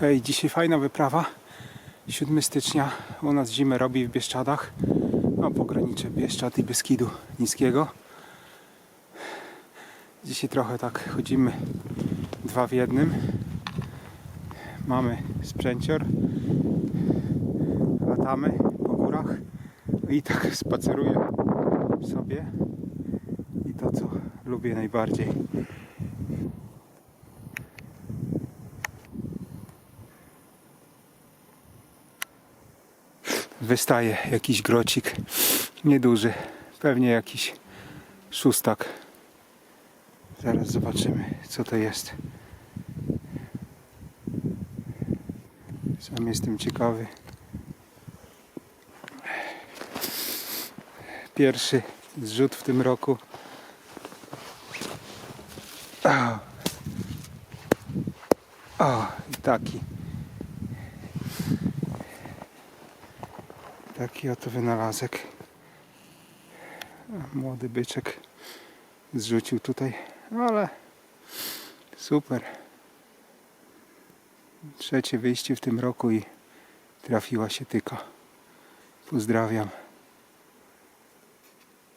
Hej, dzisiaj fajna wyprawa. 7 stycznia u nas zimę robi w Bieszczadach. A pogranicze Bieszczad i Beskidu Niskiego. Dzisiaj trochę tak chodzimy dwa w jednym. Mamy sprzęcior. Latamy po górach. I tak spaceruję sobie. I to co lubię najbardziej. Wystaje jakiś grocik nieduży, pewnie jakiś szóstak. Zaraz zobaczymy co to jest. Sam jestem ciekawy. Pierwszy zrzut w tym roku. O, o i taki. Taki oto wynalazek. Młody byczek zrzucił tutaj, ale super. Trzecie wyjście w tym roku i trafiła się tyka. Pozdrawiam.